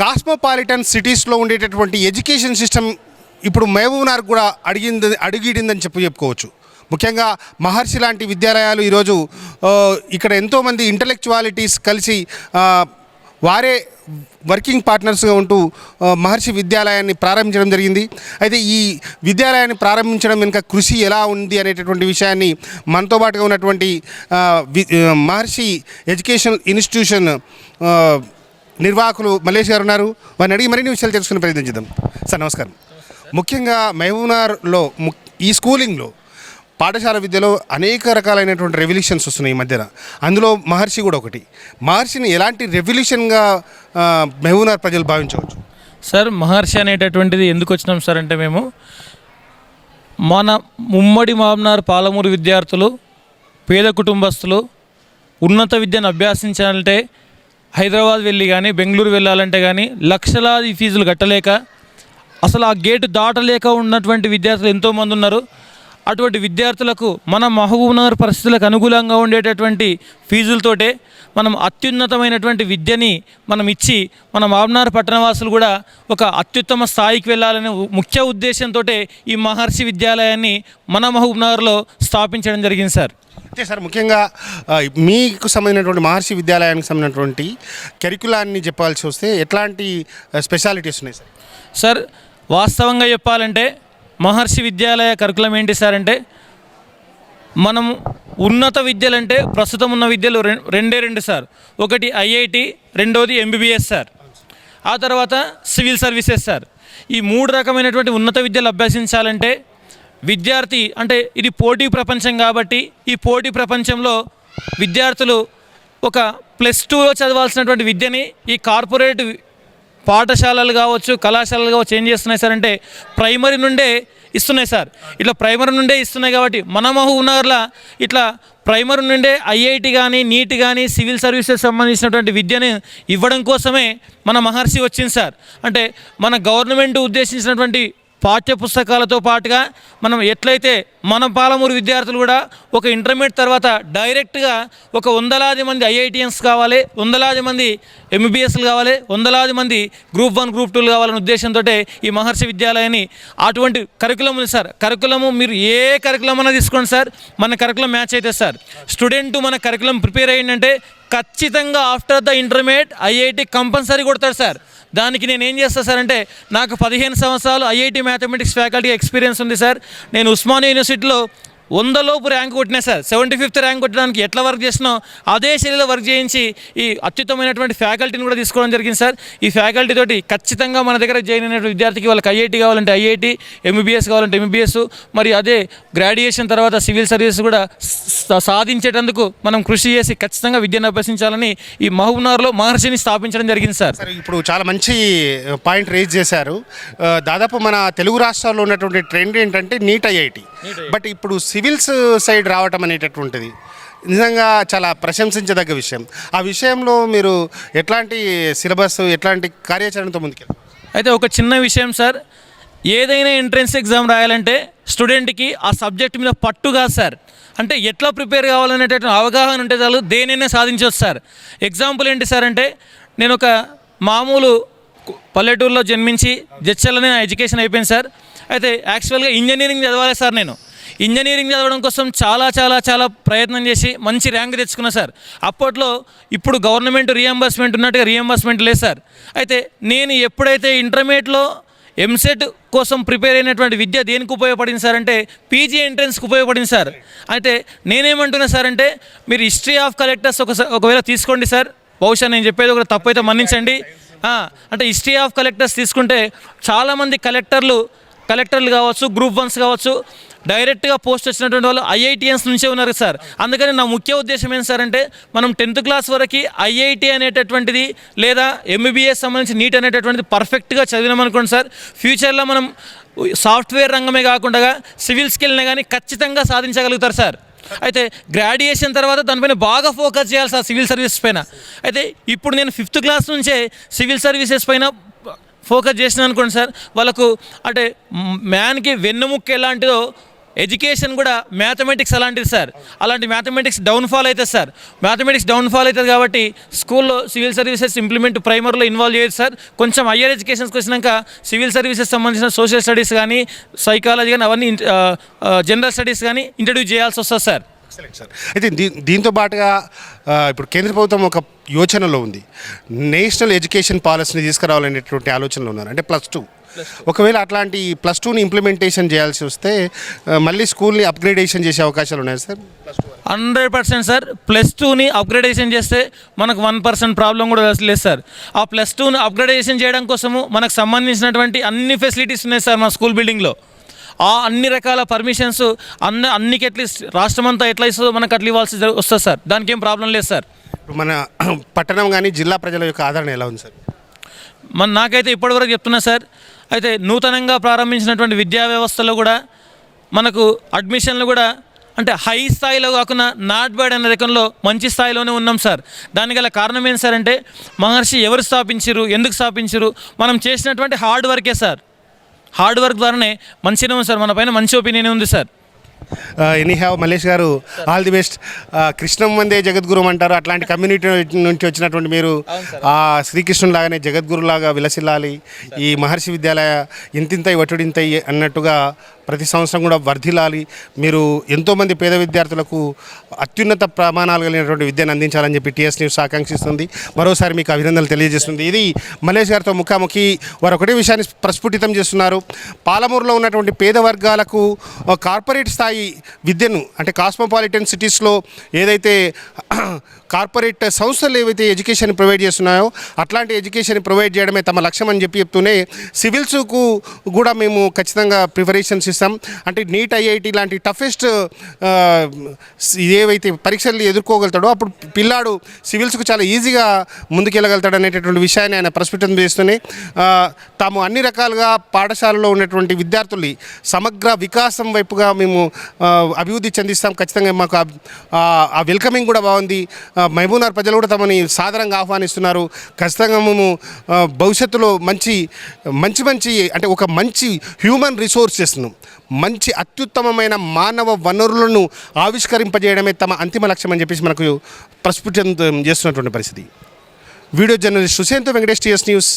Cosmopolitan సిటీస్లో ఉండేటటువంటి education system ఇప్పుడు మహబూబ్నగర్ కూడా అడిగింది అడిగిడిందని చెప్పి చెప్పుకోవచ్చు. ముఖ్యంగా మహర్షి లాంటి విద్యాలయాలు ఈరోజు ఇక్కడ ఎంతోమంది ఇంటలెక్చువాలిటీస్ కలిసి వారే వర్కింగ్ పార్ట్నర్స్గా ఉంటూ మహర్షి విద్యాలయాన్ని ప్రారంభించడం జరిగింది. అయితే ఈ విద్యాలయాన్ని ప్రారంభించడం వెనుక కృషి ఎలా ఉంది అనేటటువంటి విషయాన్ని మనతో పాటుగా ఉన్నటువంటి మహర్షి ఎడ్యుకేషన్ ఇన్స్టిట్యూషన్ నిర్వాహకులు మలేష్ గారు ఉన్నారు. వారిని అడిగి మరిన్ని విషయాలు తెలుసుకునే ప్రయత్నం చేద్దాం. సార్ నమస్కారం. ముఖ్యంగా మహబూబ్నగర్లో ము ఈ స్కూలింగ్లో పాఠశాల విద్యలో అనేక రకాలైనటువంటి రెవల్యూషన్స్ వస్తున్నాయి ఈ మధ్యన. అందులో మహర్షి కూడా ఒకటి. మహర్షిని ఎలాంటి రెవల్యూషన్గా ఆ, మహబూబ్నగర్ ప్రజలు భావించవచ్చు? సార్ మహర్షి అనేటటువంటిది ఎందుకు వచ్చినాం సార్ అంటే మేము మన ఉమ్మడి మామనార్ పాలమూరు విద్యార్థులు పేద కుటుంబస్తులు ఉన్నత విద్యను అభ్యాసించాలంటే హైదరాబాద్ వెళ్ళి కానీ బెంగళూరు వెళ్ళాలంటే కానీ లక్షలాది ఫీజులు కట్టలేక అసలు ఆ గేటు దాటలేక ఉన్నటువంటి విద్యార్థులు ఎంతోమంది ఉన్నారు. అటువంటి విద్యార్థులకు మన మహబూబ్నగర్ పరిస్థితులకు అనుకూలంగా ఉండేటటువంటి ఫీజులతోటే మనం అత్యున్నతమైనటువంటి విద్యని మనం ఇచ్చి మన మహబూబ్నగర్ పట్టణవాసులు కూడా ఒక అత్యుత్తమ స్థాయికి వెళ్ళాలనే ముఖ్య ఉద్దేశంతో ఈ మహర్షి విద్యాలయాన్ని మన మహబూబ్నగర్లో స్థాపించడం జరిగింది సార్. అయితే సార్ ముఖ్యంగా మీకు సంబంధించినటువంటి మహర్షి విద్యాలయానికి సంబంధించినటువంటి కెరికులాన్ని చెప్పాల్సి వస్తే ఎట్లాంటి స్పెషాలిటీస్ ఉన్నాయి సార్? సార్ వాస్తవంగా చెప్పాలంటే మహర్షి విద్యాలయ కరికులం ఏంటి సార్ అంటే మనం ఉన్నత విద్యలంటే ప్రస్తుతం ఉన్న విద్యలు రెండే రెండు సార్. ఒకటి ఐఐటి రెండోది ఎంబీబీఎస్ సార్. ఆ తర్వాత సివిల్ సర్వీసెస్ సార్. ఈ మూడు రకమైనటువంటి ఉన్నత విద్యలు అభ్యసించాలంటే విద్యార్థి అంటే ఇది పోటీ ప్రపంచం కాబట్టి ఈ పోటీ ప్రపంచంలో విద్యార్థులు ఒక ప్లస్ టూలో చదవాల్సినటువంటి విద్యని ఈ కార్పొరేట్ పాఠశాలలు కావచ్చు కళాశాలలు కావచ్చు ఏం చేస్తున్నాయి సార్ అంటే ప్రైమరీ నుండే ఇస్తున్నాయి సార్. ఇట్లా ప్రైమరీ నుండే ఇస్తున్నాయి కాబట్టి మన మహబూబ్నగర్లో ఇట్లా ప్రైమరీ నుండే ఐఐటి కానీ నీట్ కానీ సివిల్ సర్వీసెస్ సంబంధించినటువంటి విద్యను ఇవ్వడం కోసమే మన మహర్షి వచ్చింది సార్. అంటే మన గవర్నమెంట్ ఉద్దేశించినటువంటి పాఠ్య పుస్తకాలతో పాటుగా మనం ఎట్లయితే మన పాలమూరు విద్యార్థులు కూడా ఒక ఇంటర్మీడియట్ తర్వాత డైరెక్ట్గా ఒక వందలాది మంది ఐఐటిఎన్స్ కావాలి వందలాది మంది ఎంబీబీఎస్లు కావాలి వందలాది మంది గ్రూప్ వన్ గ్రూప్ టూలు కావాలనే ఉద్దేశంతో ఈ మహర్షి విద్యాలయాన్ని అటువంటి కరికులం ఉంది సార్. కరికులము మీరు ఏ కరికులం అన్నా తీసుకోండి సార్. మన కరికులం మ్యాచ్ అయితే సార్. స్టూడెంట్ మన కరికులం ప్రిపేర్ అయ్యిందంటే ఖచ్చితంగా after the intermediate IIT compulsory కొడతాడు సార్. దానికి నేను ఏం చేస్తా సార్ అంటే నాకు పదిహేను సంవత్సరాలు ఐఐటి మ్యాథమెటిక్స్ ఫ్యాకల్టీ ఎక్స్పీరియన్స్ ఉంది సార్. నేను ఉస్మానియా యూనివర్సిటీలో వందలోపు ర్యాంక్ కొట్టినా సార్. సెవెంటీ ఫిఫ్త్ ర్యాంక్ కొట్టడానికి ఎట్లా వర్క్ చేస్తున్నావు అదే శైలిలో వర్క్ చేయించి ఈ అత్యుత్తమైనటువంటి ఫ్యాకల్టీని కూడా తీసుకోవడం జరిగింది సార్. ఈ ఫ్యాకల్టీ తోటి ఖచ్చితంగా మన దగ్గర జాయిన్ అయినటువంటి విద్యార్థికి వాళ్ళకి ఐఐటి కావాలంటే ఐఐటి ఎంబీబీఎస్ కావాలంటే ఎంబీబీఎస్ మరి అదే గ్రాడ్యుయేషన్ తర్వాత సివిల్ సర్వీస్ కూడా సాధించేటందుకు మనం కృషి చేసి ఖచ్చితంగా విద్యను అభ్యసించాలని ఈ మహబూబ్నగర్లో మహర్షిని స్థాపించడం జరిగింది సార్. ఇప్పుడు చాలా మంచి పాయింట్ రేజ్ చేశారు. దాదాపు మన తెలుగు రాష్ట్రాల్లో ఉన్నటువంటి ట్రెండ్ ఏంటంటే నీట్ ఐఐటి. బట్ ఇప్పుడు సివిల్స్ సైడ్ రావటం అనేటటువంటిది నిజంగా చాలా ప్రశంసించదగ్గ విషయం. ఆ విషయంలో మీరు ఎట్లాంటి సిలబస్ ఎట్లాంటి కార్యాచరణతో ముందుకెళ్తారు? అయితే ఒక చిన్న విషయం సార్. ఏదైనా ఎంట్రన్స్ ఎగ్జామ్ రాయాలంటే స్టూడెంట్కి ఆ సబ్జెక్ట్ మీద పట్టు కాదు సార్. అంటే ఎట్లా ప్రిపేర్ కావాలనేటటువంటి అవగాహన ఉంటే చాలు దేనైనా సాధించవచ్చు సార్. ఎగ్జాంపుల్ ఏంటి సార్ అంటే నేను ఒక మామూలు పల్లెటూరులో జన్మించి జడ్చల్లనే నా ఎడ్యుకేషన్ అయిపోయింది సార్. అయితే యాక్చువల్గా ఇంజనీరింగ్ చదవాలి సార్ నేను. ఇంజనీరింగ్ చదవడం కోసం చాలా చాలా చాలా ప్రయత్నం చేసి మంచి ర్యాంక్ తెచ్చుకున్నా సార్. అప్పట్లో ఇప్పుడు గవర్నమెంట్ రియంబర్స్మెంట్ ఉన్నట్టుగా రియంబర్స్మెంట్ లేదు సార్. అయితే నేను ఎప్పుడైతే ఇంటర్మీడియట్లో ఎంసెట్ కోసం ప్రిపేర్ అయినటువంటి విద్య దేనికి ఉపయోగపడింది సార్ అంటే పీజీ ఎంట్రన్స్కి ఉపయోగపడింది సార్. అయితే నేనేమంటున్నా సార్ అంటే మీరు హిస్టరీ ఆఫ్ కలెక్టర్స్ ఒక ఒకవేళ తీసుకోండి సార్. బహుశా నేను చెప్పేది ఒక తప్పు అయితే మన్నించండి అంటే హిస్టరీ ఆఫ్ కలెక్టర్స్ తీసుకుంటే చాలామంది కలెక్టర్లు కలెక్టర్లు కావచ్చు గ్రూప్ వన్స్ కావచ్చు డైరెక్ట్గా పోస్ట్ వచ్చినటువంటి వాళ్ళు ఐఐటిఎన్స్ నుంచే ఉన్నారు సార్. అందుకని నా ముఖ్య ఉద్దేశం ఏంటి సార్ అంటే మనం టెన్త్ క్లాస్ వరకు ఐఐటి అనేటటువంటిది లేదా ఎంబీబీఎస్ సంబంధించి నీట్ అనేటటువంటిది పర్ఫెక్ట్గా చదివినామనుకోండి సార్. ఫ్యూచర్లో మనం సాఫ్ట్వేర్ రంగమే కాకుండా సివిల్స్కి వెళ్ళినా కానీ ఖచ్చితంగా సాధించగలుగుతారు సార్. అయితే గ్రాడ్యుయేషన్ తర్వాత దానిపైన బాగా ఫోకస్ చేయాలి సార్ సివిల్ సర్వీసెస్ పైన. అయితే ఇప్పుడు నేను ఫిఫ్త్ క్లాస్ నుంచే సివిల్ సర్వీసెస్ పైన ఫోకస్ చేసిన అనుకోండి సార్ వాళ్ళకు అంటే మ్యాన్కి వెన్నుముక్క ఎలాంటిదో ఎడ్యుకేషన్ కూడా మ్యాథమెటిక్స్ అలాంటిది సార్. అలాంటి మ్యాథమెటిక్స్ డౌన్ఫాల్ అవుతుంది సార్. మ్యాథమెటిక్స్ డౌన్ఫాల్ అవుతుంది కాబట్టి స్కూల్లో సివిల్ సర్వీసెస్ ఇంప్లిమెంట్ ప్రైమరీలో ఇన్వాల్వ్ చేయదు సార్. కొంచెం హయ్యర్ ఎడ్యుకేషన్స్కి వచ్చినాక సివిల్ సర్వీసెస్ సంబంధించిన సోషల్ స్టడీస్ కానీ సైకాలజీ కానీ అవన్నీ జనరల్ స్టడీస్ కానీ ఇంట్రడ్యూస్ చేయాల్సి వస్తుంది సార్. ఎక్సలెంట్ సార్ అయితే దీ దీంతో పాటుగా ఇప్పుడు కేంద్ర ప్రభుత్వం ఒక యోచనలో ఉంది. నేషనల్ ఎడ్యుకేషన్ పాలసీని తీసుకురావాలనేటువంటి ఆలోచనలో ఉన్నారు. అంటే ప్లస్ టూ. ఒకవేళ అట్లాంటి ప్లస్ టూని ఇంప్లిమెంటేషన్ చేయాల్సి వస్తే మళ్ళీ స్కూల్ని అప్గ్రేడేషన్ చేసే అవకాశాలు ఉన్నాయి sir hundred percent sir plus టూని అప్గ్రేడేషన్ చేస్తే మనకు వన్ పర్సెంట్ ప్రాబ్లం కూడా లేదు సార్ ఆ ప్లస్ టూని అప్గ్రేడేషన్ చేయడం కోసము మనకు సంబంధించినటువంటి అన్ని ఫెసిలిటీస్ ఉన్నాయి సార్ మా స్కూల్ బిల్డింగ్లో ఆ అన్ని రకాల పర్మిషన్స్ అన్ని అన్నికి అట్లీస్ట్ రాష్ట్రం అంతా ఎట్లా ఇస్తుందో మనకు అట్లా ఇవ్వాల్సి వస్తుంది సార్. దానికి ఏం ప్రాబ్లం లేదు సార్. మన పట్టణం కానీ జిల్లా ప్రజల యొక్క ఆదరణ ఎలా ఉంది సార్? మన నాకైతే ఇప్పటివరకు చెప్తున్నా సార్ అయితే నూతనంగా ప్రారంభించినటువంటి విద్యా వ్యవస్థలో కూడా మనకు అడ్మిషన్లు కూడా అంటే హై స్థాయిలో కాకుండా నాట్ బ్యాడ్ అనే రకంలో మంచి స్థాయిలోనే ఉన్నాం సార్. దానికి గల కారణం ఏంటి సార్ అంటే మహర్షి ఎవరు స్థాపించారు ఎందుకు స్థాపించారు మనం చేసినటువంటి హార్డ్ వర్కే సార్. హార్డ్ వర్క్ ద్వారానే మంచిగా ఉంది సార్ మన పైన మంచి ఒపీనియన్ ఉంది sir. Anyhow Mallesh garu all the best కృష్ణం వందే జగద్గురు అంటారు. అట్లాంటి కమ్యూనిటీ నుంచి వచ్చినటువంటి మీరు ఆ శ్రీకృష్ణుని లాగానే జగద్గురులాగా విలసిల్లాలి. ఈ మహర్షి విద్యాలయ ఇంతింతై వటుడింతై అన్నట్టుగా ప్రతి సంవత్సరం కూడా వర్ధిల్లాలి. మీరు ఎంతోమంది పేద విద్యార్థులకు అత్యున్నత ప్రమాణాలు కలిగినటువంటి విద్యను అందించాలని చెప్పి టీఎస్ న్యూస్ ఆకాంక్షిస్తుంది. మరోసారి మీకు అభినందనలు తెలియజేస్తుంది. ఇది మల్లేష్ గారితో ముఖాముఖి వారు ఒకటే విషయాన్ని ప్రస్ఫుటితం చేస్తున్నారు. పాలమూరులో ఉన్నటువంటి పేద వర్గాలకు కార్పొరేట్ స్థాయి విద్యను. అంటే కాస్మోపాలిటన్ సిటీస్లో ఏదైతే కార్పొరేట్ సంస్థలు ఏవైతే ఎడ్యుకేషన్ ప్రొవైడ్ చేస్తున్నాయో అట్లాంటి ఎడ్యుకేషన్ ప్రొవైడ్ చేయడమే తమ లక్ష్యం అని చెప్పి చెప్తూనే సివిల్స్కు కూడా మేము ఖచ్చితంగా ప్రిపరేషన్స్ ఇస్తాం. అంటే నీట్ ఐఐటి లాంటి టఫెస్ట్ ఏవైతే పరీక్షలు ఎదుర్కోగలుగుతాడో అప్పుడు పిల్లాడు సివిల్స్కు చాలా ఈజీగా ముందుకెళ్ళగలుగుతాడు అనేటటువంటి విషయాన్ని ఆయన ప్రస్ఫుటం చేస్తూనే తాము అన్ని రకాలుగా పాఠశాలలో ఉన్నటువంటి విద్యార్థుల్ని సమగ్ర వికాసం వైపుగా మేము అభివృద్ధి చెందిస్తాం. ఖచ్చితంగా మాకు ఆ- వెల్కమింగ్ కూడా బాగుంది. మహబూబ్నగర్ ప్రజలు కూడా తమని సాదరంగా ఆహ్వానిస్తున్నారు. ఖచ్చితంగా మేము భవిష్యత్తులో మంచి మంచి మంచి అంటే ఒక మంచి హ్యూమన్ రిసోర్సెస్ను మంచి అత్యుత్తమమైన మానవ వనరులను ఆవిష్కరింపజేయడమే తమ అంతిమ లక్ష్యం అని చెప్పేసి మనకు ప్రస్ఫుటం చేస్తున్నటువంటి పరిస్థితి. Video journalist Sushant Venkatesh TS news.